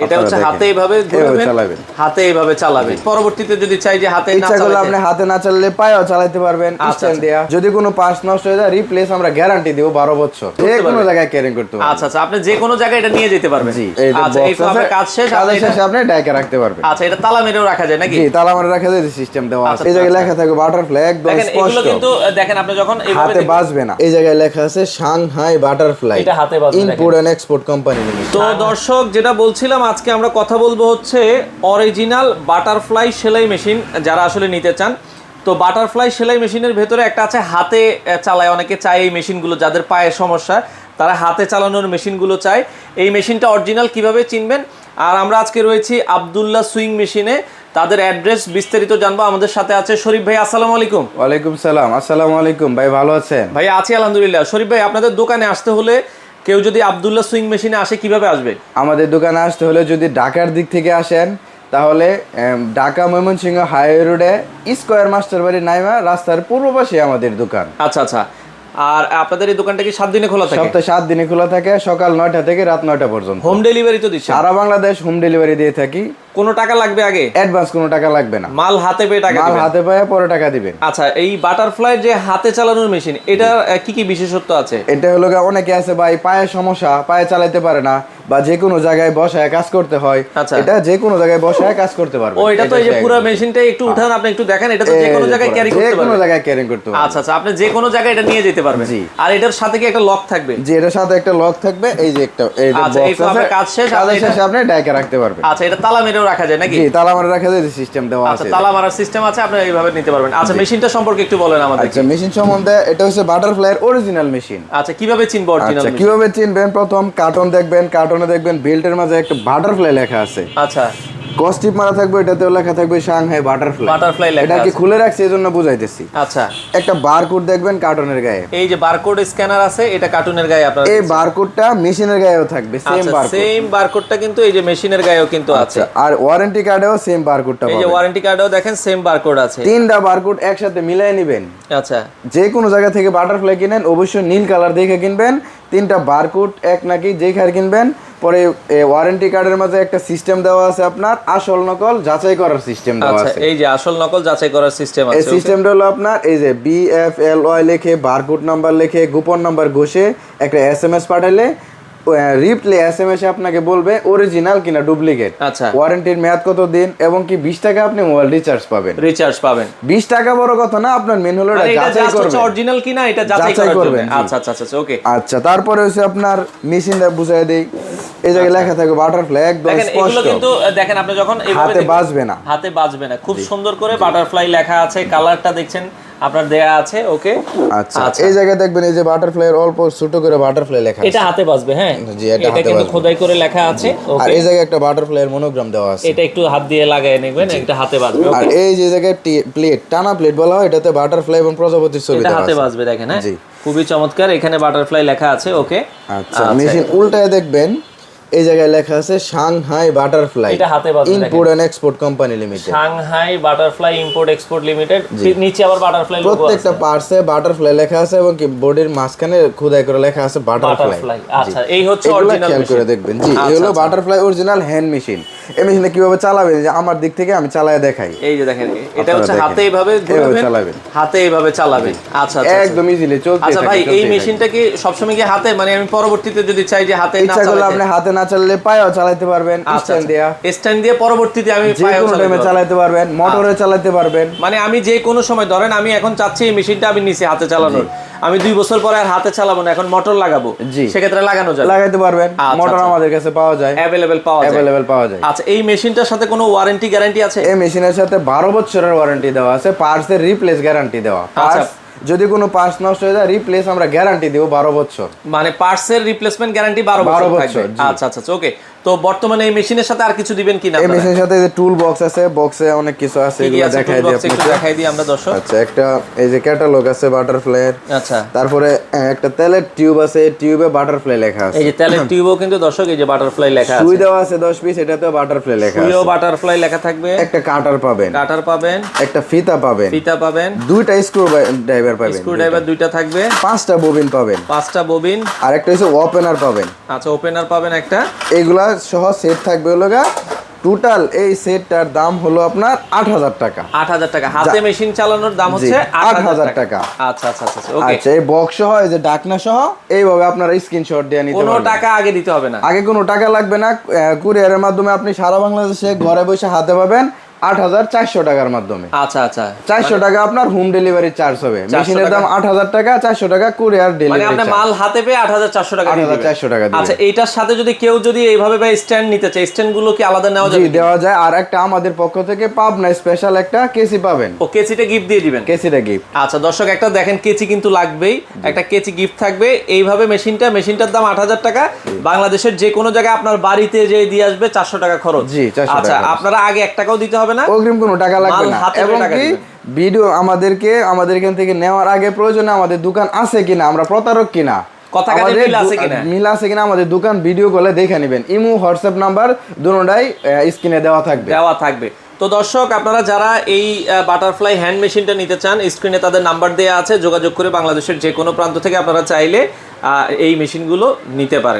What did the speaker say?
এটা হচ্ছে হাতে এভাবে চালাবেন। হাতে চালাবেন। পরবর্তীতে যদি চাই যে হাতে না ইচ্ছা করলে আপনি হাতে না চাললে পায়েও চালাতে পারবেন আচ্ছা, স্ট্যান্ড আচ্ছা। দেয়া। যদি কোনো নষ্ট হয়ে যায় রিপ্লেস আমরা গ্যারান্টি দিব বছর। যে কোনো জায়গায় ক্যারিং করতে পারবেন। আচ্ছা আচ্ছা আপনি যে কোনো জায়গায় এটা নিয়ে যেতে পারবেন। জি আচ্ছা এই box আপনার কাজ শেষ আপনি এটা- আপনি ডাইকে রাখতে পারবেন। আচ্ছা এটা তালা মেরেও রাখা যায় নাকি? জি তালা মারা রাখা যায় সিস্টেম দেওয়া আছে। আচ্ছা, এই জায়গায়। লেখা বাটারফ্লাই একদম এগুলো স্পষ্ট। কিন্তু দেখেন আপনি যখন এইভাবে হাতে বাজবে না। এই জায়গায় লেখা আছে সাংহাই বাটারফ্লাই এটা হাতে বাজবে, এন্ড এক্সপোর্ট কোম্পানি লিমিটেড তো দর্শক যেটা বলছিলাম আজকে আমরা কথা বলব হচ্ছে অরিজিনাল বাটারফ্লাই সেলাই মেশিন যারা আসলে নিতে চান। তো বাটারফ্লাই সেলাই মেশিনের ভেতরে একটা আছে হাতে চালায়। অনেকে চায় এই মেশিনগুলো যাদের পায়ের সমস্যা। তারা হাতে চালানোর মেশিনগুলো চায়। এই মেশিনটা অরিজিনাল কীভাবে চিনবেন? আর আমরা আজকে রয়েছি আবদুল্লাহ সুইং মেশিনে তাদের অ্যাড্রেস বিস্তারিত জানব। আমাদের সাথে আছে শরীফ ভাই আসসালামু আলাইকুম। ওয়ালাইকুম সালাম। আসসালামু আলাইকুম। ভাই ভালো আছেন? ভাই আছি আলহামদুলিল্লাহ। শরীফ ভাই আপনাদের দোকানে আসতে হলে কেউ যদি আবদুল্লাহ সুইং মেশিনে আসে কীভাবে আসবে? আমাদের দোকানে আসতে হলে যদি ঢাকার দিক থেকে আসেন তাহলে ঢাকা ময়মনসিংহ হাইওয়ে রোডে স্কোয়ার মাস্টার বাড়ি নাইমা রাস্তার পূর্ব পাশে আমাদের দোকান। আচ্ছা আচ্ছা। আর আপনাদের এই দোকানটা কি সাত দিনে খোলা থাকে? সপ্তাহে সাত দিনে খোলা থাকে সকাল নয়টা থেকে রাত নয়টা পর্যন্ত। হোম ডেলিভারি তো দিচ্ছে সারা বাংলাদেশ হোম ডেলিভারি দিয়ে থাকি। কোনো টাকা লাগবে আগে? অ্যাডভান্স কোনো টাকা লাগবে না। মাল হাতে পেয়ে টাকা মাল হাতে পায়ে পরে টাকা দিবেন। আচ্ছা এই বাটারফ্লাই যে হাতে চালানোর মেশিন এটা কি কি বিশেষত্ব আছে? এটা হলো অনেকে আছে ভাই পায়ের সমস্যা পায়ে চালাতে পারে না বা যে কোনো জায়গায় বসায় কাজ করতে হয় আচ্ছা। এটা যে কোনো জায়গায় বসায় কাজ করতে পারবে। ও এটা তো এই যে পুরো মেশিনটা একটু উঠান আপনি একটু দেখেন এটা তো যে কোনো জায়গায় ক্যারি যে কোনো জায়গায় ক্যারিং করতে পারবে। আচ্ছা আচ্ছা আপনি যে কোনো জায়গায় এটা নিয়ে যেতে পারবেন। আর এটার সাথে কি একটা লক থাকবে? যে এটার সাথে একটা লক থাকবে এই যে একটা এই আচ্ছা, এই বক্স আছে কাজ শেষ, আপনি শেষে আপনি ডাইকে রাখতে পারবেন। আচ্ছা এটা তালা মেরেও রাখা যায় নাকি? তালা মারা রাখা যায় সিস্টেম দেওয়া আচ্ছা আছে। তালা মারার সিস্টেম আছে আপনি এইভাবে নিতে পারবেন। আচ্ছা মেশিনটা সম্পর্কে একটু বলেন আমাদের আচ্ছা মেশিন সম্বন্ধে এটা হচ্ছে বাটারফ্লাই অরিজিনাল মেশিন আচ্ছা কীভাবে চিনবো অরিজিনাল আচ্ছা কীভাবে চিনবেন? প্রথম কার্টন দেখবেন কার্টনে দেখবেন বেল্টের মাঝে একটা বাটারফ্লাই লেখা আছে। আচ্ছা। কস্টিপ মারা থাকবে এটাতেও লেখা থাকবে সাংহাই বাটারফ্লাই বাটারফ্লাই লেখা এটা কি খুলে রাখছি এই জন্য বুঝাইতেছি। আচ্ছা। একটা বারকোড দেখবেন কার্টনের গায়ে। এই যে বারকোড স্ক্যানার আছে এটা কার্টুনের গায়ে আপনার এই বারকোডটা মেশিনের গায়েও থাকবে সেম আচ্ছা বারকোড সেম বারকোডটা কিন্তু এই যে মেশিনের গায়েও কিন্তু আছে। আচ্ছা আর ওয়ারেন্টি কার্ডেও সেম বারকোডটা এই যে ওয়ারেন্টি কার্ডেও দেখেন সেম বারকোড আছে। তিনটা বারকোড একসাথে মিলাই নেবেন। আচ্ছা। যে কোনো জায়গা থেকে বাটারফ্লাই কিনেন অবশ্যই নীল কালার দেখে কিনবেন। তিনটা বারকোড এক নাকি যেই খার কিনবেন পরে ওয়ারেন্টি কার্ডের মাঝে একটা সিস্টেম দেওয়া আছে আপনার আসল নকল যাচাই করার সিস্টেম দেওয়া আচ্ছা আছে। এই যে আসল নকল যাচাই করার সিস্টেম আছে এই সিস্টেমটা হলো আপনার এই যে বিএফএলওয়াই এফ এল ওয়াই লিখে বারকোড নাম্বার লিখে গোপন নাম্বার ঘষে একটা এসএমএস এম এস পাঠালে রিপ্লে এস এম এস আপনাকে বলবে অরিজিনাল কিনা ডুপ্লিকেট আচ্ছা। ওয়ারেন্টির মেয়াদ কত দিন এবং কি বিশ টাকা আপনি মোবাইল রিচার্জ পাবেন? রিচার্জ পাবেন। বিশ টাকা বড় কথা না আপনার মেন হলো এটা মানে যাচাই করবেন। অরিজিনাল কিনা এটা যাচাই করবেন, আচ্ছা আচ্ছা আচ্ছা ওকে আচ্ছা তারপরে হচ্ছে আপনার মেশিনটা বুঝাই দেই। এই জায়গায় লেখা থাকবে বাটারফ্লাই একদম আচ্ছা। স্পষ্ট। কিন্তু দেখেন আপনি যখন হাতে বাজবে না। হাতে বাজবে না। খুব সুন্দর করে বাটারফ্লাই লেখা আছে কালারটা দেখছেন। আপনার দেয়া আছে ওকে? আচ্ছা এই জায়গায় দেখবেন এই যে বাটারফ্লাই অল্প ছোট করে বাটারফ্লাই লেখা এটা হাতে বাজবে হ্যাঁ? জি, এটা হাতে কিন্তু। খোদাই করে লেখা আছে আর এই জায়গায় একটা বাটারফ্লাই এর মনোগ্রাম দেওয়া আছে। এটা একটু হাত দিয়ে লাগায় নেবেন একটা হাতে বাজবে আর এই যে জায়গায় প্লেট টানা প্লেট বলা হয় এটাতে বাটারফ্লাই এবং প্রজাপতির ছবি দেওয়া হাতে বাজবে দেখেন হ্যাঁ। খুবই চমৎকার এখানে বাটারফ্লাই লেখা আছে ওকে? আচ্ছা। মেশিন উল্টায় দেখবেন এই জায়গায় লেখা আছে সাংহাই বাটারফ্লাই এটা হাতে দেখেন। Import and export company limited. Shanghai Butterfly import export limited. নিচে আবার বাটারফ্লাই লোগো আছে। প্রত্যেকটা পার্টসে বাটারফ্লাই লেখা আছে এবং কি বডির মাঝখানে খোদাই করে লেখা আছে বাটারফ্লাই। বাটারফ্লাই আচ্ছা এই হচ্ছে অরিজিনাল খেয়াল করে দেখবেন। জি এই হলো বাটারফ্লাই অরিজিনাল হ্যান্ড মেশিন এই মেশিনে কীভাবে চালাবেন? যে আমার দিক থেকে আমি চালায় দেখাই। এই যে দেখেন এটা হচ্ছে হাতে এইভাবে চালাবেন। হাতে এইভাবে চালাবেন। আচ্ছা আচ্ছা আচ্ছা। একদম ইজিলি চলতে আচ্ছা ভাই এই মেশিনটা কি সবসময় কি হাতে? মানে আমি পরবর্তীতে যদি চাই যে হাতে না ইচ্ছা করলে আপনি হাতে না চাললে পায়েও চালাতে পারবেন আচ্ছা স্ট্যান্ড দেয়া। স্ট্যান্ড দিয়ে পরবর্তীতে আমি যে চালাতে পারবেন মোটরে চালাতে পারবেন। মানে আমি যে কোনো সময় ধরেন আমি এখন চাচ্ছি এই মেশিনটা আমি নিচে হাতে চালানোর। আমি দুই বছর পরে আর হাতে চালাবো না এখন মোটর লাগাবো। সেক্ষেত্রে লাগানো যায় লাগাইতে পারবেন আচ্ছা, মোটর আচ্ছা। আমাদের কাছে পাওয়া যায়। অ্যাভেলেবেল পাওয়া যায়। অ্যাভেলেবেল পাওয়া যায়। আচ্ছা এই মেশিনটার সাথে কোনো ওয়ারেন্টি গ্যারান্টি আছে? এই মেশিনের সাথে বারো বছরের ওয়ারেন্টি দেওয়া আছে পার্টসের রিপ্লেস গ্যারান্টি দেওয়া। আচ্ছা। যদি কোনো পার্স নষ্ট হয়ে যায় রিপ্লেস আমরা গ্যারান্টি দেব বারো বছর। মানে পার্টসের রিপ্লেসমেন্ট গ্যারান্টি বারো 12 বছর। আচ্ছা আচ্ছা ওকে তো বর্তমানে এই মেশিনের সাথে আর কিছু দিবেন কিনা এই? মেশিনের সাথে যে টুল বক্স আছে বক্সে অনেক কিছু আছে এগুলো দেখাই দিই আপনাকে। দেখাই দিই আমরা দর্শক। আচ্ছা একটা এই যে ক্যাটালগ আছে বাটারফ্লাই আচ্ছা। তারপরে একটা তেলের টিউব আছে টিউবে বাটারফ্লাই লেখা আছে। এই যে তেলের টিউবও কিন্তু দর্শক এই যে বাটারফ্লাই লেখা সুই আছে। দেওয়া আছে দশ পিস এটাতেও বাটারফ্লাই লেখা আছে। সুইও বাটারফ্লাই লেখা থাকবে। একটা কাটার পাবেন। কাটার পাবেন। একটা ফিতা পাবেন। ফিতা পাবেন। দুইটা স্ক্রু ড্রাইভার পাবেন। স্ক্রু ড্রাইভার দুইটা থাকবে। পাঁচটা ববিন পাবেন। পাঁচটা ববিন আর একটা হচ্ছে ওপেনার পাবেন। আচ্ছা ওপেনার পাবেন একটা। এগুলা সহ সেট থাকবে হলো গা টোটাল এই সেটটার দাম হলো আপনার আট হাজার টাকা। আট হাজার টাকা। হাতে মেশিন চালানোর দাম হচ্ছে আট হাজার 8,000 টাকা। আচ্ছা আচ্ছা আচ্ছা ওকে আচ্ছা এই বক্স সহ এই যে ডাকনা সহ এইভাবে আপনারা স্ক্রিনশট দিয়ে নিতে কোনো টাকা আগে দিতে হবে না। আগে কোনো টাকা লাগবে না। কুরিয়ারের মাধ্যমে আপনি সারা বাংলাদেশে ঘরে বসে হাতে পাবেন। আট হাজার চারশো টাকার মাধ্যমে। আচ্ছা আচ্ছা। চারশো টাকা আপনার হোম ডেলিভারি চার্জ হবে। মেশিনের দাম আট হাজার টাকা চারশো টাকা কুরিয়ার মানে ডেলিভারি আপনি মাল হাতে পেয়ে আট হাজার চারশো টাকা দিবেন। 8,400 টাকা আচ্ছা এইটার সাথে যদি কেউ যদি এইভাবে ভাই স্ট্যান্ড নিতে চায় স্ট্যান্ডগুলো কি আলাদা নেওয়া যাবে দেওয়া যায়। আর একটা আমাদের পক্ষ থেকে পাবনা স্পেশাল একটা কেসি পাবেন। ও কেচিটা গিফট দিয়ে দিবেন? কেসিটা গিফট আচ্ছা দর্শক একটা দেখেন কেচি কিন্তু লাগবেই। একটা কেচি গিফট থাকবে। এইভাবে মেশিনটা মেশিনটার দাম আট হাজার টাকা বাংলাদেশের যে কোনো জায়গায় আপনার বাড়িতে যে দিয়ে আসবে চারশো টাকা খরচ। জি, 400 আচ্ছা আপনারা আগে এক টাকাও দিতে হবে না? অগ্রিম কোনো টাকা লাগবে না। এবং কি? ভিডিও আমাদেরকে আমাদের এখান থেকে নেওয়ার আগে প্রয়োজনে আমাদের দোকান আছে কিনা আমরা প্রতারক কিনা কথা মিল আছে কিনা? মিল আছে কিনা আমাদের দোকান ভিডিও কলে দেখে নেবেন। ইমো হোয়াটসঅ্যাপ নাম্বার দুটোটাই স্ক্রিনে দেওয়া থাকবে। দেওয়া থাকবে। তো দর্শক আপনারা যারা এই বাটারফ্লাই হ্যান্ড মেশিনটা নিতে চান স্ক্রিনে তাদের নাম্বার দেওয়া আছে যোগাযোগ করে বাংলাদেশের যে কোনো প্রান্ত থেকে আপনারা চাইলে আহ, এই মেশিনগুলো নিতে পারেন।